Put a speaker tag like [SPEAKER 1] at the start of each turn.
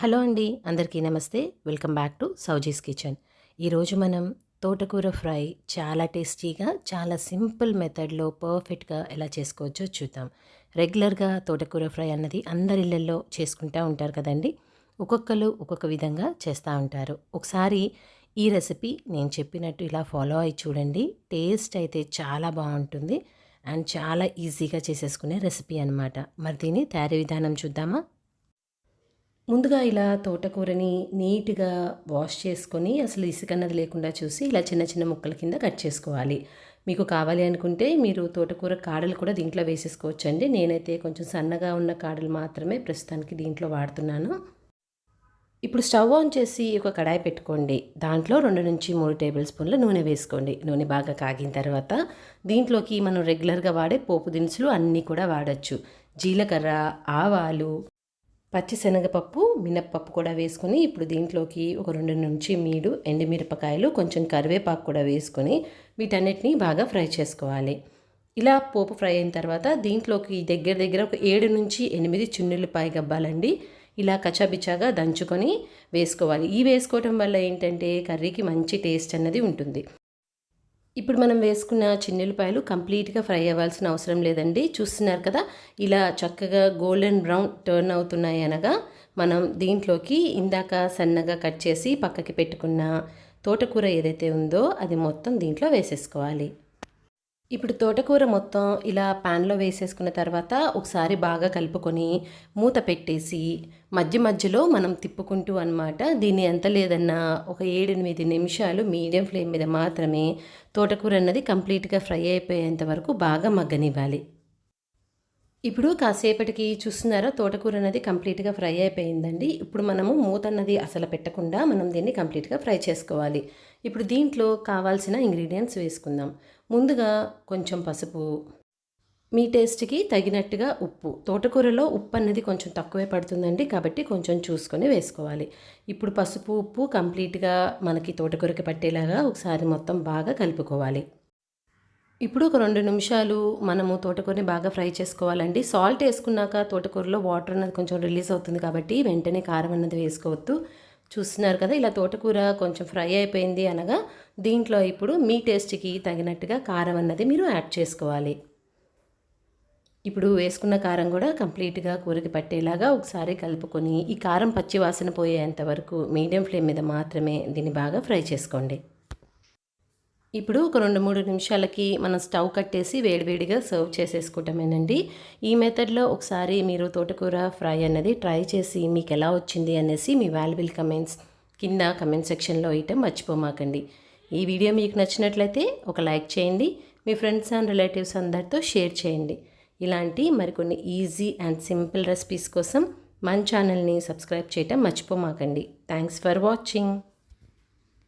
[SPEAKER 1] Hello అండి అందరికీ నమస్తే. Welcome back to Sowji's kitchen. ఈరోజు మనం తోటకూర ఫ్రై చాలా టేస్టీగా చాలా సింపుల్ మెథడ్లో పర్ఫెక్ట్గా ఎలా చేసుకోవచ్చో చూద్దాం. రెగ్యులర్గా తోటకూర ఫ్రై అన్నది అందరి ఇళ్ళల్లో చేసుకుంటూ ఉంటారు కదండి. ఒక్కొక్కరు ఒక్కొక్క విధంగా చేస్తూ ఉంటారు. ఒకసారి ఈ రెసిపీ నేను చెప్పినట్టు ఇలా ఫాలో అయ్యి చూడండి. టేస్ట్ అయితే చాలా బాగుంటుంది. అండ్ చాలా ఈజీగా చేసేసుకునే రెసిపీ అనమాట మరి దీని తయారీ విధానం చూద్దామా? ముందుగా ఇలా తోటకూరని నీట్గా వాష్ చేసుకొని అసలు ఇసుకన్నది లేకుండా చూసి ఇలా చిన్న చిన్న ముక్కల కింద కట్ చేసుకోవాలి. మీకు కావాలి అనుకుంటే మీరు తోటకూర కాడలు కూడా దీంట్లో వేసేసుకోవచ్చు అండి నేనైతే కొంచెం సన్నగా ఉన్న కాడలు మాత్రమే ప్రస్తుతానికి దీంట్లో వాడుతున్నాను. ఇప్పుడు స్టవ్ ఆన్ చేసి ఒక కడాయి పెట్టుకోండి. దాంట్లో రెండు నుంచి మూడు టేబుల్ స్పూన్ల నూనె వేసుకోండి. నూనె బాగా కాగిన తర్వాత దీంట్లోకి మనం రెగ్యులర్గా వాడే పోపు దినుసులు అన్నీ కూడా వాడచ్చు. జీలకర్ర ఆవాలు పచ్చిశనగపప్పు మినప్పప్పు కూడా వేసుకొని ఇప్పుడు దీంట్లోకి ఒక రెండు నుంచి మీడు ఎండుమిరపకాయలు కొంచెం కరివేపాకు కూడా వేసుకొని వీటన్నిటిని బాగా ఫ్రై చేసుకోవాలి. ఇలా పోపు ఫ్రై అయిన తర్వాత దీంట్లోకి దగ్గర దగ్గర ఒక ఏడు నుంచి ఎనిమిది చున్నులపాయ గబ్బాలండి. ఇలా కచాబిచాగా దంచుకొని వేసుకోవాలి. ఈ వేసుకోవటం వల్ల ఏంటంటే కర్రీకి మంచి టేస్ట్ అన్నది ఉంటుంది. ఇప్పుడు మనం వేసుకున్న చిన్నులపాయలు కంప్లీట్గా ఫ్రై అవ్వాల్సిన అవసరం లేదండి. చూస్తున్నారు కదా ఇలా చక్కగా గోల్డెన్ బ్రౌన్ టర్న్ అవుతున్నాయి అనగా మనం దీంట్లోకి ఇందాక సన్నగా కట్ చేసి పక్కకి పెట్టుకున్న తోటకూర ఏదైతే ఉందో అది మొత్తం దీంట్లో వేసేసుకోవాలి. ఇప్పుడు తోటకూర మొత్తం ఇలా ప్యాన్లో వేసేసుకున్న తర్వాత ఒకసారి బాగా కలుపుకొని మూత పెట్టేసి మధ్య మధ్యలో మనం తిప్పుకుంటూ అనమాట దీన్ని ఎంత లేదన్నా ఒక ఏడెనిమిది నిమిషాలు మీడియం ఫ్లేమ్ మీద మాత్రమే తోటకూర అన్నది కంప్లీట్గా ఫ్రై అయిపోయేంత వరకు బాగా మగ్గనివ్వాలి. ఇప్పుడు కాసేపటికి చూస్తున్నారా? తోటకూర అనేది కంప్లీట్గా ఫ్రై అయిపోయిందండి. ఇప్పుడు మనము మూత అన్నది అసలు పెట్టకుండా మనం దీన్ని కంప్లీట్గా ఫ్రై చేసుకోవాలి. ఇప్పుడు దీంట్లో కావాల్సిన ఇంగ్రీడియంట్స్ వేసుకుందాం. ముందుగా కొంచెం పసుపు మీ టేస్ట్కి తగినట్టుగా ఉప్పు. తోటకూరలో ఉప్పు అనేది కొంచెం తక్కువే పడుతుందండి కాబట్టి కొంచెం చూసుకొని వేసుకోవాలి. ఇప్పుడు పసుపు ఉప్పు కంప్లీట్గా మనకి తోటకూరకి పట్టేలాగా ఒకసారి మొత్తం బాగా కలుపుకోవాలి. ఇప్పుడు ఒక రెండు నిమిషాలు మనము తోటకూరని బాగా ఫ్రై చేసుకోవాలండి. సాల్ట్ వేసుకున్నాక తోటకూరలో వాటర్ అనేది కొంచెం రిలీజ్ అవుతుంది కాబట్టి వెంటనే కారం అన్నది వేసుకోవద్దు. చూస్తున్నారు కదా ఇలా తోటకూర కొంచెం ఫ్రై అయిపోయింది అనగా దీంట్లో ఇప్పుడు మీ టేస్ట్కి తగినట్టుగా కారం అన్నది మీరు యాడ్ చేసుకోవాలి. ఇప్పుడు వేసుకున్న కారం కూడా కంప్లీట్గా కూరకి పట్టేలాగా ఒకసారి కలుపుకొని ఈ కారం పచ్చి వాసన పోయేంత వరకు మీడియం ఫ్లేమ్ మీద మాత్రమే దీన్ని బాగా ఫ్రై చేసుకోండి. ఇప్పుడు ఒక రెండు మూడు నిమిషాలకి మనం స్టవ్ కట్టేసి వేడివేడిగా సర్వ్ చేసేసుకోవటమేనండి ఈ మెథడ్లో ఒకసారి మీరు తోటకూర ఫ్రై అన్నది ట్రై చేసి మీకు ఎలా వచ్చింది అనేసి మీ వాల్యుబుల్ కమెంట్స్ కింద కమెంట్ సెక్షన్లో ఇయటం మర్చిపోమాకండి. ఈ వీడియో మీకు నచ్చినట్లయితే ఒక లైక్ చేయండి మీ ఫ్రెండ్స్ అండ్ రిలేటివ్స్ అందరితో షేర్ చేయండి. ఇలాంటి మరికొన్ని ఈజీ అండ్ సింపుల్ రెసిపీస్ కోసం మన ఛానల్ని సబ్స్క్రైబ్ చేయటం మర్చిపోమాకండి. Thanks for watching.